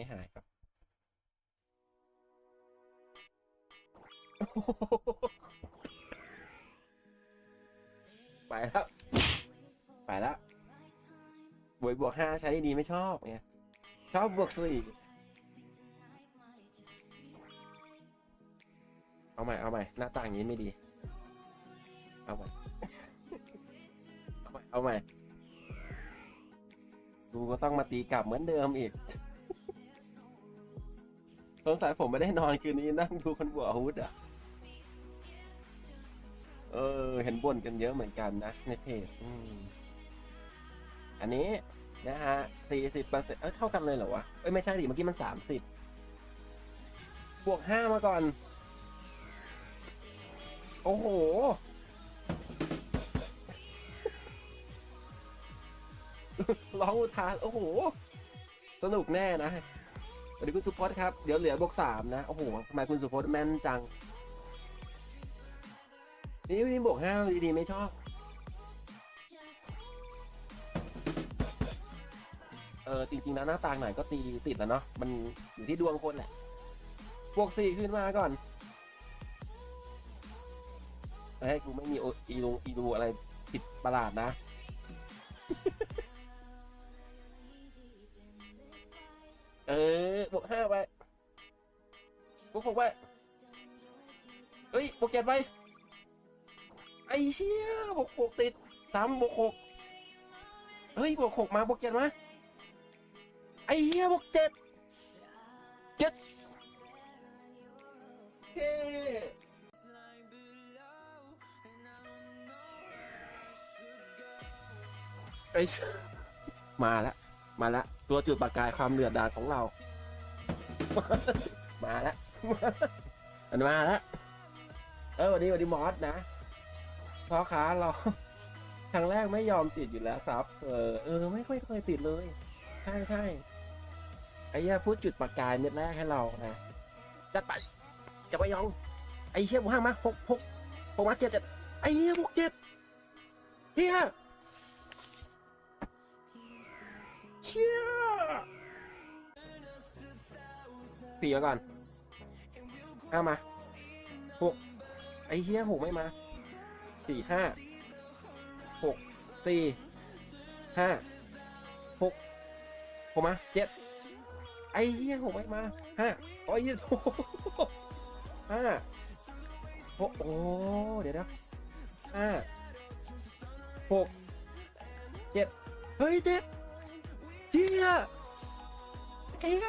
ไม่หายครับไปแล้ว ไปแล้วบวกบวกห้าใช้ดีไม่ชอบไงชอบบวกสี่เอาใหม่เอาใหม่หน้าต่างอย่างนี้ไม่ดี เอาใหม่เอาใหม่เอาใหม่ดูก็ต้องมาตีกลับเหมือนเดิมอีก สงสัยผมไม่ได้นอนคืนนี้นั่งดูคนบวกอาวุธอะ เออ เห็นบ่นกันเยอะเหมือนกันนะ ในเพจอืมอันนี้นะฮะสี่สิบเปอร์เซ็นต์เอ้ยเท่ากันเลยเหรอวะ เอ้ย ไม่ใช่ดิเมื่อกี้มันสามสิบบวกห้ามาก่อน โอ้โห ร้องอุทานโอ้โห สนุกแน่นะ วัสดีคุณสุพจน์ครับ เดี๋ยวเหลือบวกสามนะ โอ้โหทำไมคุณสุพจน์แม่นจัง นี่นี่บวกห้าดีๆไม่ชอบ เออจริง ๆ แล้วหน้าต่างไหนก็ตีติดแล้วเนาะ มันอยู่ที่ดวงคนแหละ บวกสี่ขึ้นมาก่อนเฮ้ยกูไม่มีออีดูอีดูอะไรผิดประหลาดนะ เออบวกห้าไปบวกหกไปเฮ้ยบวกเจ็ดไปไอ้เชี่ยบวกหกติดสามบวกหกเฮ้ยบวกหกมาบวกเจ็ดมาไอ้เหี้ยบวกเจ็ดเจ็ดเฮ้ไอ้สัสมาแล้ว มาแล้วตัวจุดประกายความเดือดดาลของเรา มาแล้วมันมาแล้วเออวันนี้วันนี้มอสนะพ่อค้าเราครั้งแรกไม่ยอมติดอยู่แล้วครับ เออเออไม่ค่อยเคยติดเลย ใช่ใช่ไอ้เหี้ยพูดจุดประกายเม็ดแรกให้เรานะจัดไปจะไปยอง ไอ้เหี้ยบวกห้างมาหกหกหกมาเจ็ดเจ็ดไอ้เหี้ยบวกเจ็ดเหี้ย เชี่ยสี่มาก่อนห้ามาหกไอ้เหี้ยหกไม่มาสี่ห้าหกสี่ห้าหกหกมาเจ็ดไอ้เหี้ยหกไม่มาห้าโอ้ยเหี้ยโอ้โหห้าหกโอ้เดี๋ยวนะห้าหกเจ็ดเฮ้ยเจ็ด เหี้ยเหี้ย